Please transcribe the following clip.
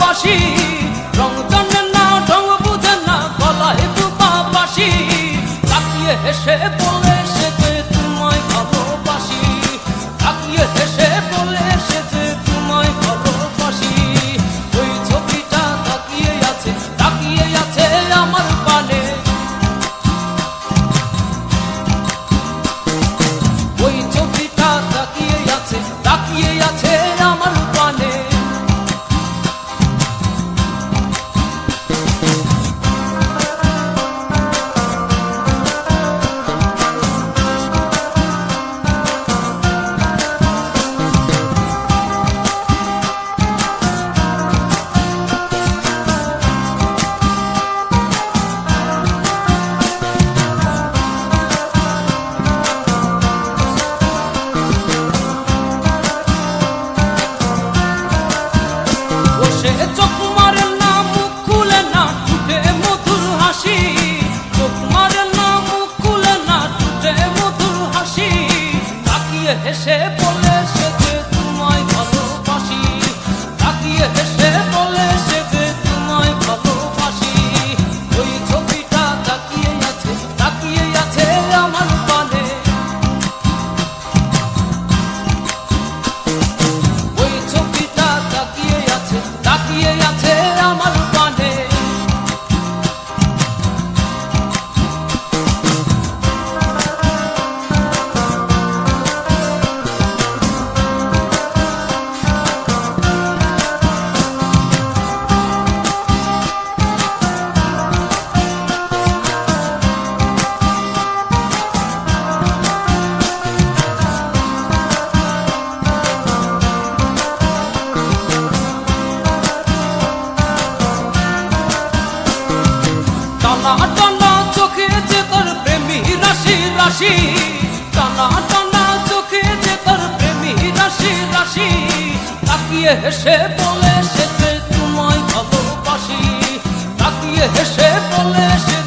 বাসি রং না, ঢং বুঝে না, গলায় দুবা বাসি তাকিয়ে হেসে বলে সে তোমায় ভালোবাসি। তাকিয়ে হেসে se. টানা টানা চোখে যে তোর প্রেমী রাশি রাশি। টানা টানা চোখে যে তোর প্রেমী রাশি রাশি। তাকিয়ে হেসে বলে, সে তোমায় ভালোবাসি। তাকিয়ে হেসে বলে, সে